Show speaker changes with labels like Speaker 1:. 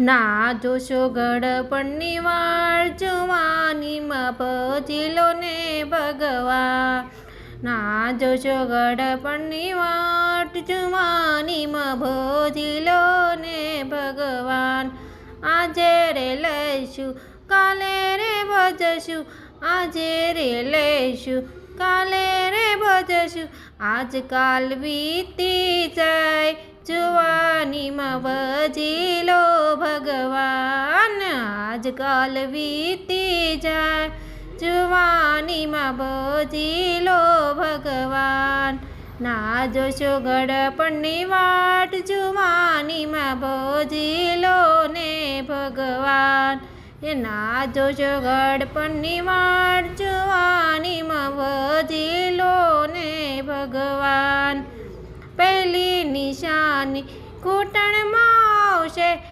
Speaker 1: ના જોશો ગડપણની વાળ જુવાની ભજી લો ને ભગવાન ના જોશો ગડપણની વાટ જવાનીમાં ભજી ને ભગવાન. આજે રે લઈશું, કાલે રે ભજશું, આજે રે લઈશું, કાલે રે ભજશું. આજકાલ વીતી જાય, જુવાની ભજી લો ભગવાન આજકાલ વીતી જાય. જુવાનીમાં ભજી લો ભગવાન. ના જોશો ગડપણની વાટ, જુવાનીમાં બોજી લો ને ભગવાન. એ ના જોશો ગડપણની વાટ, જુવાનીમાં બોજી લો ને ભગવાન. પહેલી નિશાની ઘૂંટણમાં આવશે.